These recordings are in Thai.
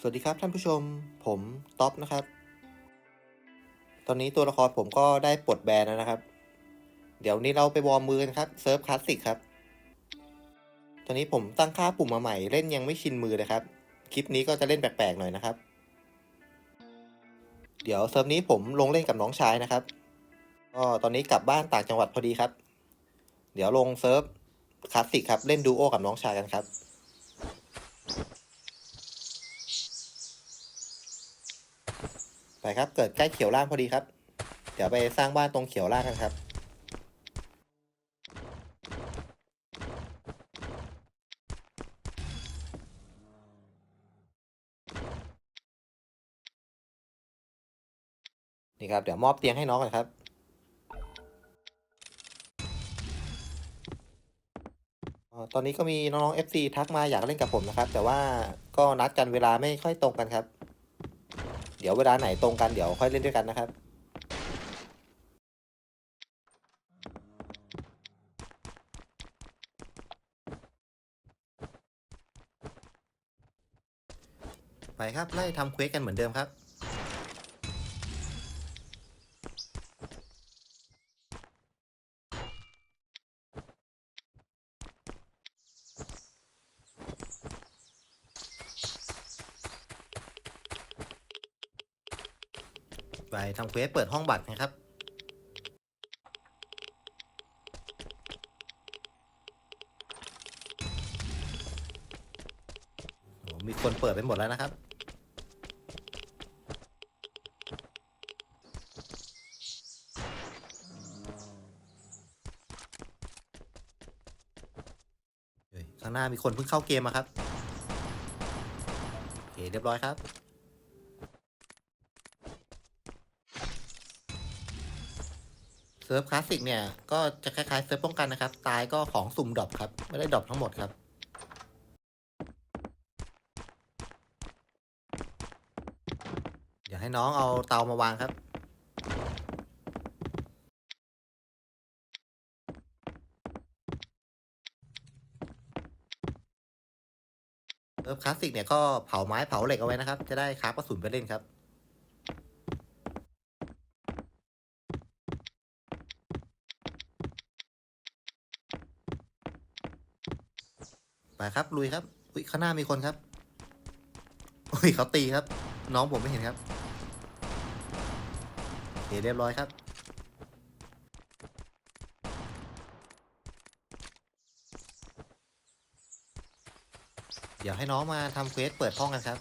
สวัสดีครับท่านผู้ชม ผมท็อปนะครับ ตอนนี้ตัวละครผมก็ได้ปลดแบนแล้วนะครับ เดี๋ยวนี้เราไปวอร์มมือกันครับเซิร์ฟคลาสสิกครับ ตอนนี้ผมตั้งค่าปุ่มมาใหม่เล่นยังไม่ชินมือเลยครับ คลิปนี้ก็จะเล่นแปลกๆหน่อยนะครับ เดี๋ยวเซิร์ฟนี้ผมลงเล่นกับน้องชายนะครับก็ตอนนี้กลับบ้านต่างจังหวัดพอดีครับ เดี๋ยวลงเซิร์ฟคลาสสิกครับ เล่นดูโอกับน้องชายกันครับ ไปครับ เกิดใกล้เขียวล่างพอดีครับ เดี๋ยวไปสร้างบ้านตรงเขียวล่างกันครับ นี่ครับ เดี๋ยวมอบเตียงให้น้องกันครับตอนนี้ก็มีน้องๆ FC ทักมาอยากเล่นกับผมนะครับ แต่ว่าก็นัดกันเวลาไม่ค่อยตรงกันครับ ดี๋ยวเวลาไหนตรงกันเดี๋ยวค่อยเล่นด้วยกันนะครับ ไปครับไล่ทำเควสกันเหมือนเดิมครับ ไปทำเควสเปิดห้องบัตรนะครับโอ้มีคนเปิดไปหมดแล้วนะครับเฮ้ยข้างหน้ามีคนเพิ่งเข้าเกมมาครับ โอเค เรียบร้อยครับ ซิร์ฟคลาสสิกเนี่ย ก็จะคล้ายๆเซิร์ฟป้องกันนะครับ ตายก็ของสุ่มดรอปครับ ไม่ได้ดรอปทั้งหมดครับเดี๋ยวให้น้องเอาเตามาวางครับ เซิร์ฟคลาสสิกเนี่ยก็เผาไม้เผาเหล็กเอาไว้นะครับ จะได้คราฟกระสุนไปเล่นครับ ครับ ลุยครับ อุ้ยข้างหน้ามีคนครับ อุ้ยเขาตีครับ น้องผมไม่เห็นครับเห็นเรียบร้อยครับ เดี๋ยวให้น้องมาทำเควสเปิดห้องกันครับ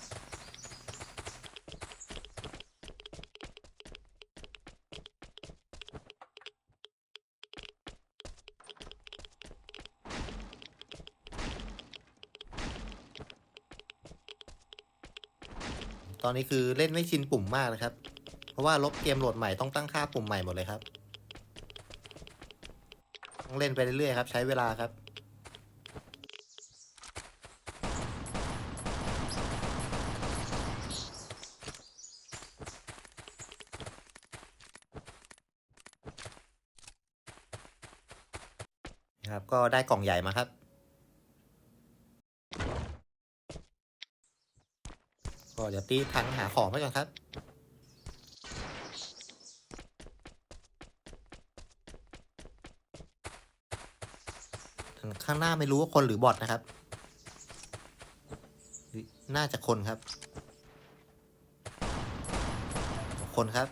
ตอนนี้คือเล่นไม่ชินปุ่มมากนะครับ เพราะว่าลบเกมโหลดใหม่ต้องตั้งค่าปุ่มใหม่หมดเลยครับ ต้องเล่นไปเรื่อยๆครับ ใช้เวลาครับครับ ก็ได้กล่องใหญ่มาครับ เดี๋ยวตีทันหาของไปก่อนครับ ข้างหน้าไม่รู้ว่าคนหรือบอทนะครับ น่าจะคนครับ คนครับ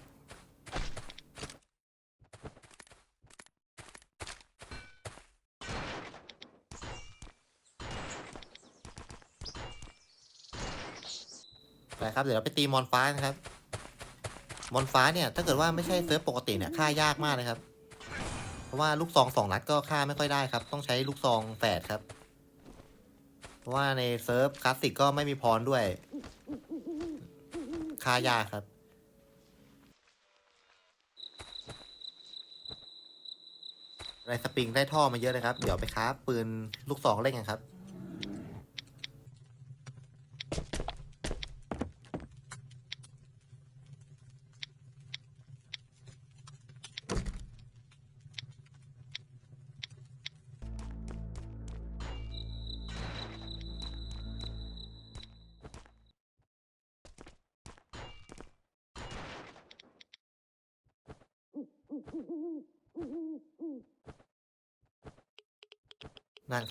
ครับ เดี๋ยวเราไปตีมอนฟ้านะครับ มอนฟ้าเนี่ย ถ้าเกิดว่าไม่ใช่เซิร์ฟปกติเนี่ยฆ่ายากมากเลยครับ เพราะว่าลูกซองสองนัดก็ฆ่าไม่ค่อยได้ครับ ต้องใช้ลูกซองแฝดครับ เพราะว่าในเซิร์ฟคลาสสิกก็ไม่มีพรด้วยฆ่ายากครับไรสปริงได้ท่อมาเยอะเลยครับ เดี๋ยวไปค้าปืนลูกซองเล่นกันครับ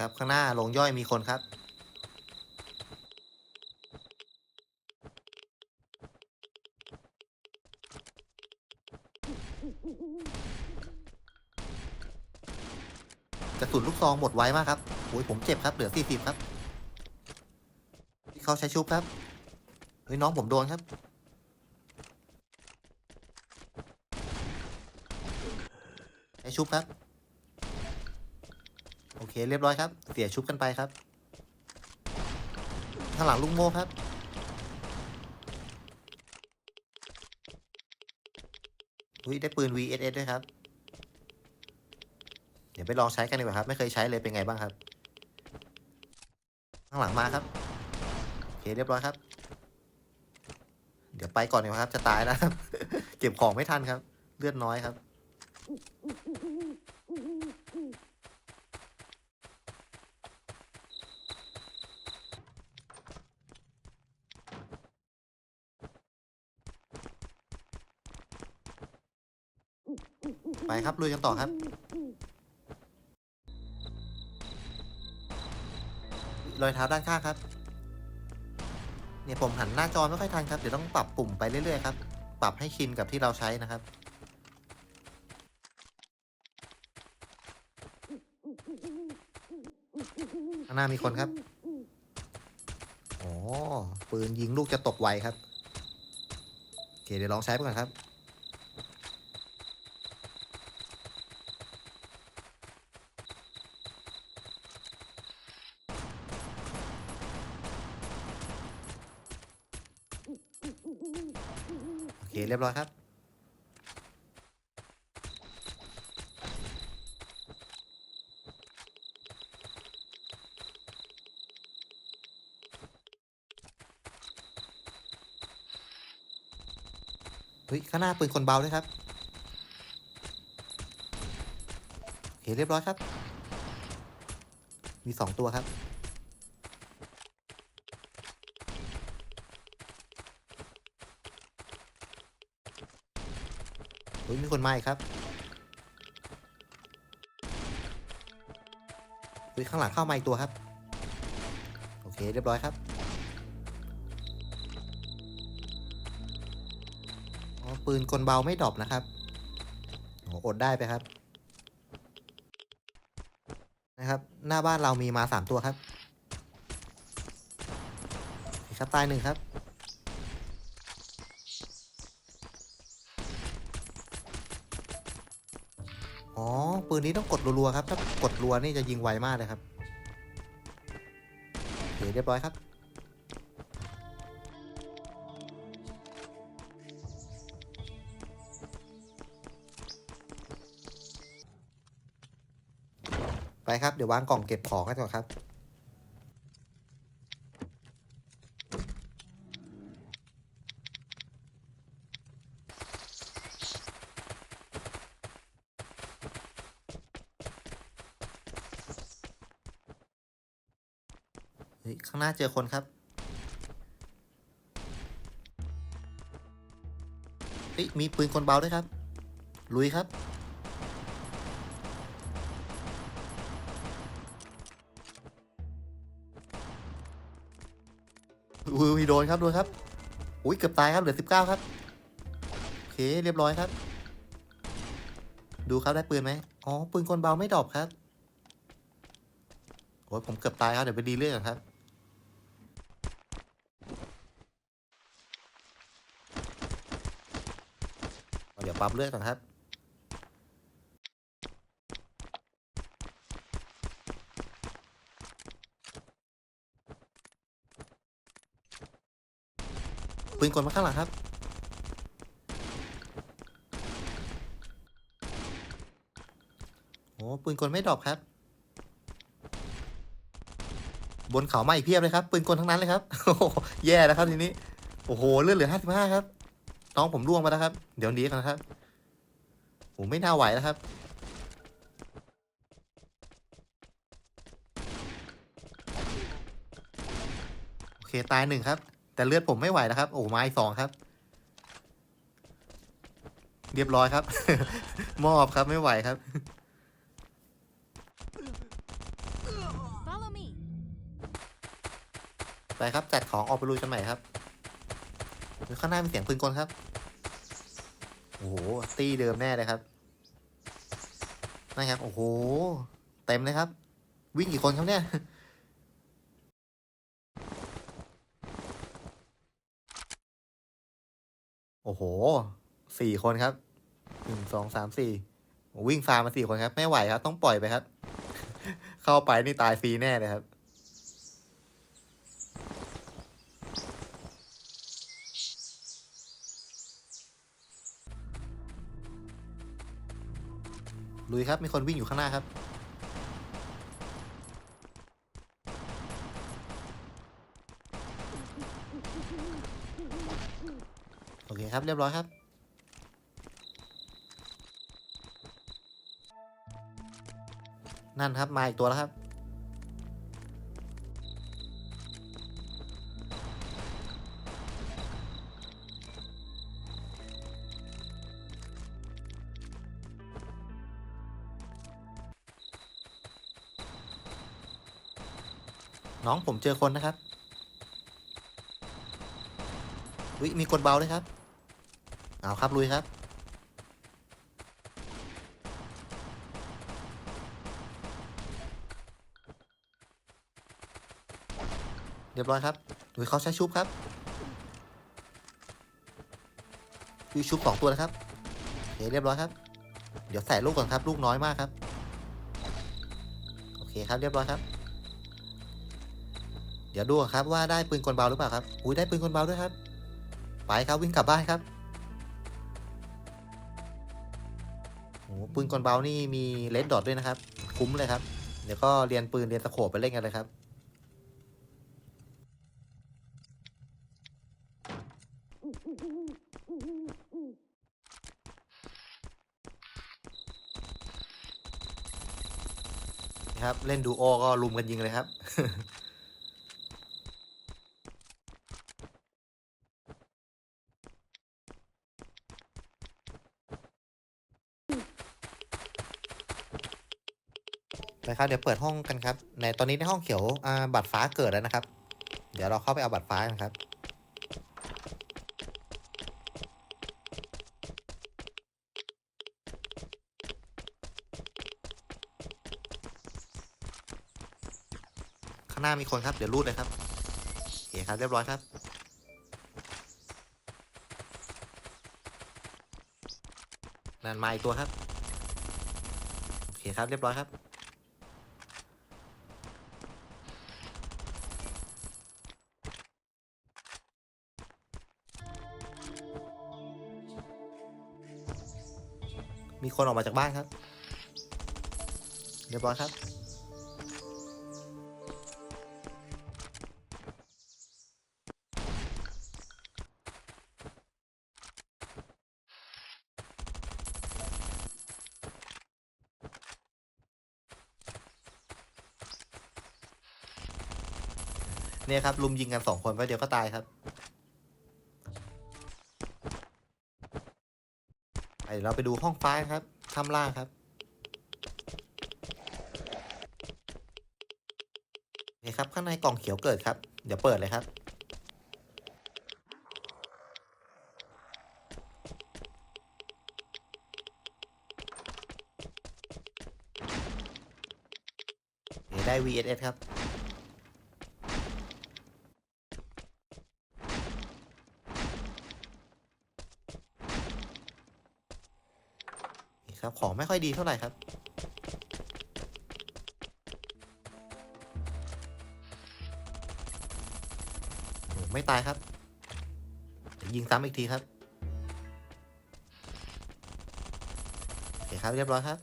ครับ ข้างหน้าลงย่อยมีคนครับ กระสุนลูกซองหมดไวมากครับโอ้ยผมเจ็บครับ เหลือสี่สิบครับที่เขาใช้ชุบครับเฮ้ยน้องผมโดนครับใช้ชุบครับ เคเรียบร้อยครับ เสียชุบกันไปครับ ข้างหลังลุงโม่ครับ อุ้ยได้ปืน VSS ด้วยครับ เดี๋ยวไปลองใช้กันดีกว่าครับ ไม่เคยใช้เลยเป็นไงบ้างครับ ข้างหลังมาครับโอเคเรียบร้อยครับ เดี๋ยวไปก่อนดีกว่าครับ จะตายแล้วครับ เก็บของไม่ทันครับ เลือดน้อยครับ ไปครับลุยกันต่อครับ รอยเท้าด้านข้างครับ เนี่ยผมหันหน้าจอไม่ค่อยทันครับ เดี๋ยวต้องปรับปุ่มไปเรื่อยๆครับ ปรับให้ชินกับที่เราใช้นะครับ ข้างหน้ามีคนครับอ๋อปืนยิงลูกจะตกไวครับ โอเคเดี๋ยวลองใช้ไปก่อนครับ โอเค เรียบร้อยครับ เฮ้ย ข้างหน้าปืนคนเบาด้วยครับโอเคเรียบร้อยครับ มีสองตัวครับ ฮ้ยมีคนมาอีกครับเฮ้ยข้างหลังเข้ามาอีกตัวครับ โอเคเรียบร้อยครับอ๋อปืนกลเบาไม่ดรอปนะครับอดได้ไปครับ นะครับ หน้าบ้านเรามีมาสามตัวครับครับตายหนึ่งครับ อ๋อ ปืนนี้ต้องกดรัวๆครับ ถ้ากดรัวนี่จะยิงไวมากเลยครับโอเคเรียบร้อยครับไปครับ เดี๋ยววางกล่องเก็บของกันก่อนครับ เฮ้ย ข้าง หน้าเจอคนครับเฮ้ยมีปืนคนเบาด้วยครับ ลุยครับ อุ้ยโดนครับ โดนครับ อุ้ย เกือบตายครับ เหลือสิบเก้าครับ โอเค เรียบร้อยครับ ดูครับได้ปืนไหมอ๋อ ปืนคนเบาไม่ดรอปครับ โอ้ยผมเกือบตายครับ เดี๋ยวไปดีเรื่องครับ เดี๋ยว ปรับเลือดก่อนครับ ปืนกลมาข้างหลังครับ โอ้ปืนกลไม่ดรอปครับ บนเขามาอีกเพียบเลยครับ ปืนกลทั้งนั้นเลยครับ โอ้โหแย่แล้วครับทีนี้ โอ้โหเลือดเหลือห้าสิบห้าครับ น้องผมร่วงไปแล้วครับ เดี๋ยวหนี้กันนะครับผมไม่น่าไหวแล้วครับ โอเคตายหนึ่งครับ แต่เลือดผมไม่ไหวแล้วครับ โอ้ไม้สองครับ เรียบร้อยครับ มอบครับไม่ไหวครับ Follow me. ไปครับจัดของออกไปลุยกันใหม่ครับ ข้างหน้ามีเสียงปืนกลครับ โอ้โห ตีเดิมแน่เลยครับนะครับ โอ้โห เต็มเลยครับ วิ่งกี่คนครับเนี่ยโอ้โห สี่คนครับ หนึ่งสองสามสี่ วิ่งฟาร์มมาสี่คนครับ ไม่ไหวครับ ต้องปล่อยไปครับ เข้าไปนี่ตายฟรีแน่เลยครับ ลุยครับ มีคนวิ่งอยู่ข้างหน้าครับ โอเคครับ เรียบร้อยครับ นั่นครับ มาอีกตัวแล้วครับ น้องผมเจอคนนะครับวิมีกดเบาเลยครับ เอาครับ ลุยครับเรียบร้อยครับดูเขาใช้ชุบครับดูชุบสองตัวนะครับโอเคเรียบร้อยครับ เดี๋ยวใส่ลูกก่อนครับ ลูกน้อยมากครับ โอเคครับ เรียบร้อยครับ เดี๋ยวดูครับว่าได้ปืนกลเบาหรือเปล่าครับอุ้ยได้ปืนกลเบาด้วยครับ ไปครับวิ่งกลับบ้านครับโอ้ปืนกลเบานี่มีเลดดอทด้วยนะครับ คุ้มเลยครับ เดี๋ยวก็เรียนปืนเรียนสโคปไปเล่นกันเลยครับนะครับ เล่นดูโอก็ลุมกันยิงเลยครับ นะครับ เดี๋ยวเปิดห้องกันครับ ในตอนนี้ในห้องเขียวบัตรฟ้าเกิดแล้วนะครับ เดี๋ยวเราเข้าไปเอาบัตรฟ้ากันครับ ข้างหน้ามีคนครับ เดี๋ยวรูดเลยครับโอเคครับ เรียบร้อยครับนั่นมาอีกตัวครับ โอเคครับ เรียบร้อยครับ มีคนออกมาจากบ้านครับ เรียบร้อยครับ เนี่ยครับลุมยิงกันสองคนไว้เดียวก็ตายครับ เดี๋ยวเราไปดูห้องฟ้าครับถ้ำล่างครับโอเคครับ ข้างในกล่องเขียวเกิดครับ เดี๋ยวเปิดเลยครับเดี๋ยวได้ VSS ครับ นี่ครับ ของไม่ค่อยดีเท่าไหร่ครับ ไม่ตายครับยวยิงซ้ำอีกทีครับโอเคครับเรียบร้อยครับ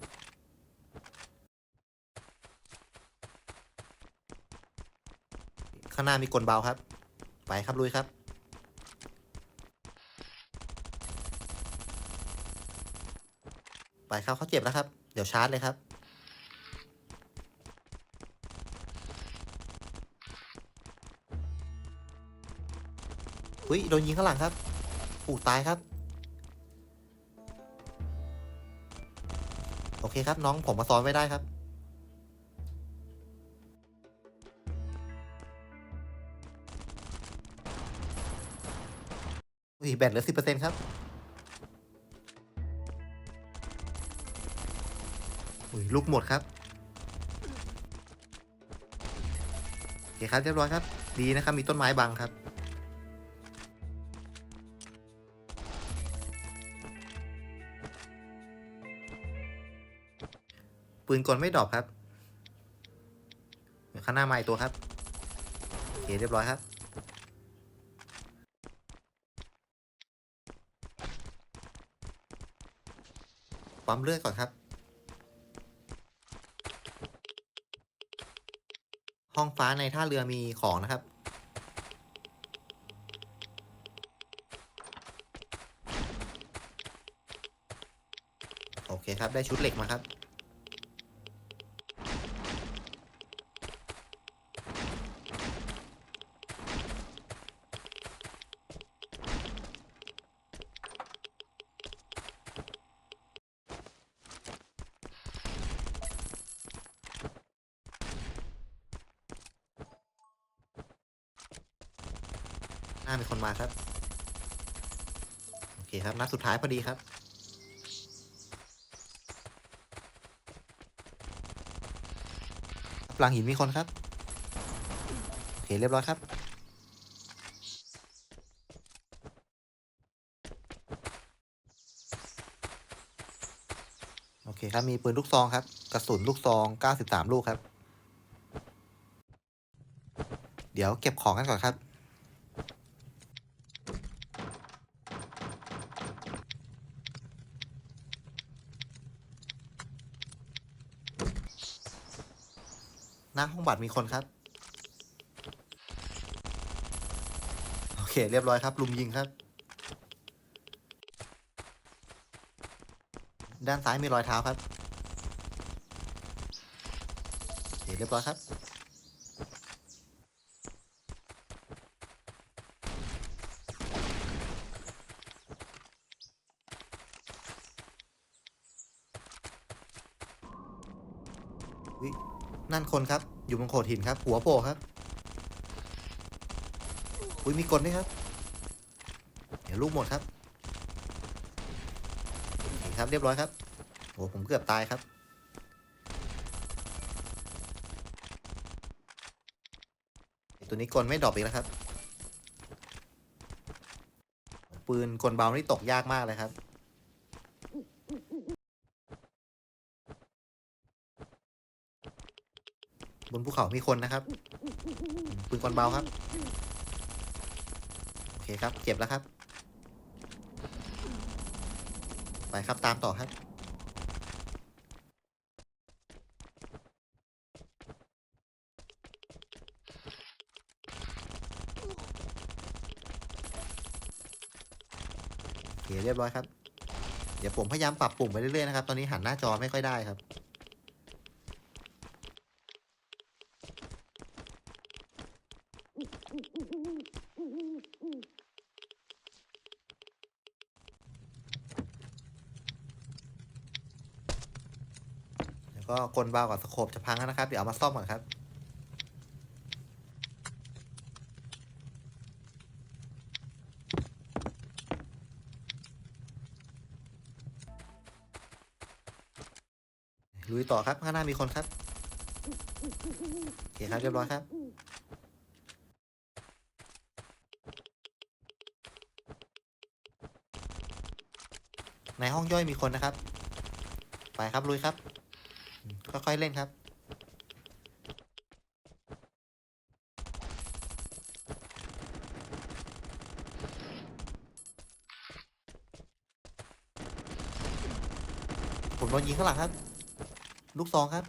ข้างหน้ามีกลเบาครับ ไปครับลุยครับ ไปครับเขาเจ็บแล้วครับ เดี๋ยวชาร์จเลยครับ อุ้ยโดนยิงข้างหลังครับอู้ตายครับ โอเคครับน้องผมมาซ้อนไว้ได้ครับอุ้ยแบตเหลือสิบเปอร์เซ็นต์ครับ ยลูกหมดครับโอเคครับเรียบร้อยครับ ดีนะครับมีต้นไม้บังครับปืนกลไม่ดรอปครับข้างหน้ามาอีกตัวครับโอเคเรียบร้อยครับปั๊มเลือดก่อนครับ ห้องฟ้าในท่าเรือมีของนะครับ โอเคครับ ได้ชุดเหล็กมาครับ มีคนมาครับ โอเคครับนัดสุดท้ายพอดีครับ หลังหินมีคนครับ โอเคเรียบร้อยครับ โอเคครับมีปืนลูกซองครับ กระสุนลูกซอง 93 ลูกครับ เดี๋ยวเก็บของกันก่อนครับ หน้าห้อง บัตรมีคนครับ โอเค เรียบร้อยครับ ลุมยิงครับ ด้านซ้ายมีรอยเท้าครับเเรียบร้อยครับนั่นคนครับ อยู่บนโขดหินครับ หัวโผล่ครับ อุ้ยมีกลด้วยครับ เดี๋ยวลูกหมดครับโอเคครับเรียบร้อยครับโอ้ผมเกือบตายครับตัวนี้กลไม่ดรอปอีกแล้วครับ ปืนกลเบานี่ตกยากมากเลยครับ บนภูเขามีคนนะครับปืนกลเบาครับ โอเคครับเก็บแล้วครับ ไปครับตามต่อครับเคเรียบร้อยครับ เดี๋ยวผมพยายามปรับปุ่มไปเรื่อยๆนะครับ ตอนนี้หันหน้าจอไม่ค่อยได้ครับ ก็กลเบากับสโคปจะพังแล้วนะครับ เดี๋ยวเอามาซ่อมก่อนครับ ลุยต่อครับ ข้างหน้ามีคนครับ โอเคครับ เรียบร้อยครับในห้องย่อยมีคนนะครับ ไปครับลุยครับ ค่อยๆเล่นครับ ผมโดนยิงข้างหลังครับ ลูกซองครับ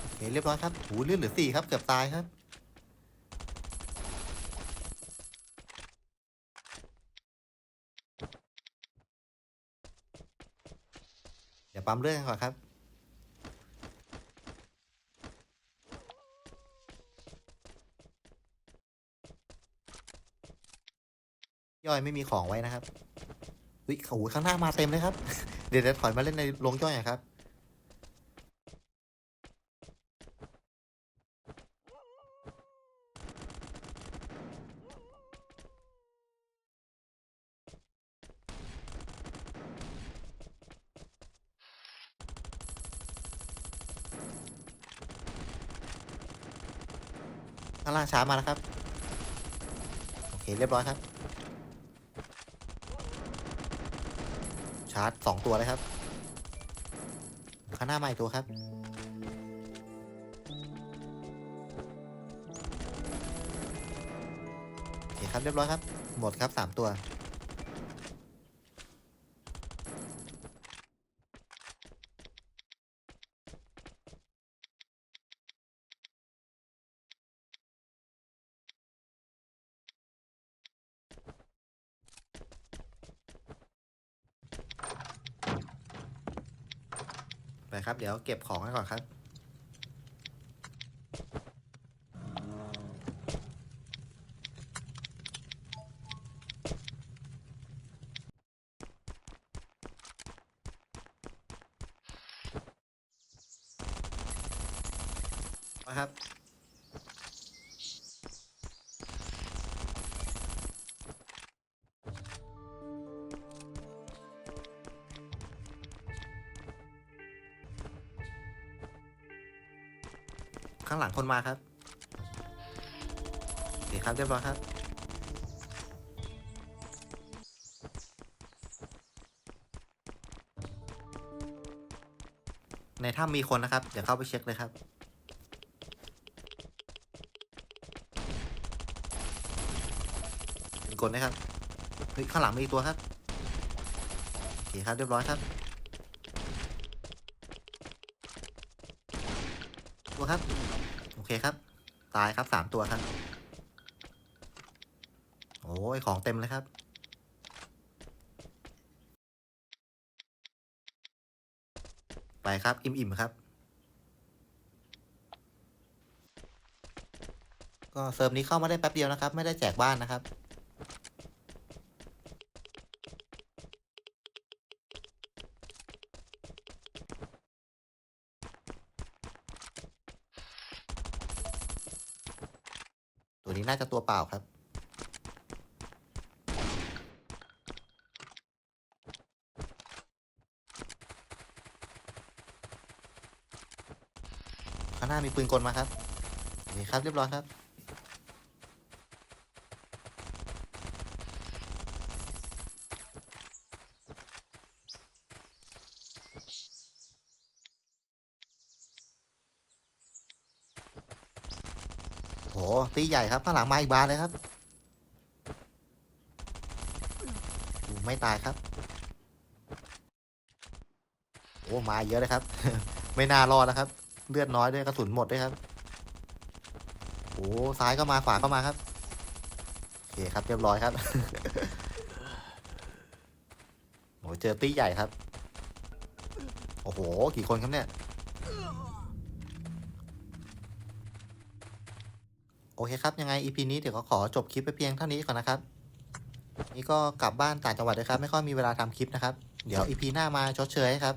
โอเคเรียบร้อยครับ หูเลือดเหลือสี่ครับ เกือบตายครับ ยวปั๊มเลือดก่อนครับย่อยไม่มีของไว้นะครับวิโอ้โหข้างหน้ามาเต็มเลยครับ เดี๋ยวจะถอยมาเล่นในโรงย่อยครับ ข้างล่างช้ามาแล้วครับ โอเค เรียบร้อยครับ ชาร์จสองตัวเลยครับ ข้างหน้ามาอีกตัวครับ โอเคครับ เรียบร้อยครับ หมดครับสามตัว เก็บของให้ก่อนครับครับ ข้างหลังคนมาครับโอเคครับเรียบร้อยครับ ในถ้ำมีคนนะครับ เดี๋ยวเข้าไปเช็คเลยครับ เป็นคนนะครับเฮ้ยข้างหลังมีอีกตัวครับโอเคครับเรียบร้อยครับ ตัวครับ โอเคครับ ตายครับสามตัวครับ โอ้ยของเต็มเลยครับไปครับ อิ่มๆครับ ก็เซิร์ฟนี้เข้ามาได้แป๊บเดียวนะครับ ไม่ได้แจกบ้านนะครับ ตัวนี้น่าจะตัวเปล่าครับ ข้างหน้ามีปืนกลมาครับ นี่ครับเรียบร้อยครับ โห ตีใหญ่ครับข้างหลังมาอีกบานเลยครับอู้ไม่ตายครับ โอ้มาเยอะเลยครับ ไม่น่ารอดนะครับ เลือดน้อยด้วยกระสุนหมดด้วยครับโอ้ซ้ายก็มาขวาก็มาครับโอเคครับเรียบร้อยครับโอ้เจอตีใหญ่ครับ โอ้โห กี่คนครับเนี่ย อเคครับยังไง EP นี้เดี๋ยวก็ขอจบคลิปไปเพียงเท่านี้ก่อนนะครับ นี่ก็กลับบ้านต่างจังหวัดเลยครับ ไม่ค่อยมีเวลาทำคลิปนะครับ เดี๋ยว EP หน้ามาชดเชยให้ครับ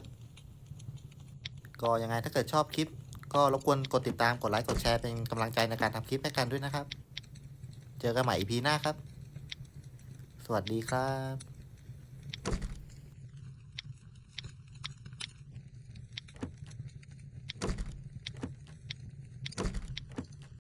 ก็ยังไงถ้าเกิดชอบคลิป ก็รบกวนกดติดตามกดไลค์กดแชร์เป็นกำลังใจในการทำคลิปให้กันด้วยนะครับ เจอกันใหม่ EP หน้าครับ สวัสดีครับ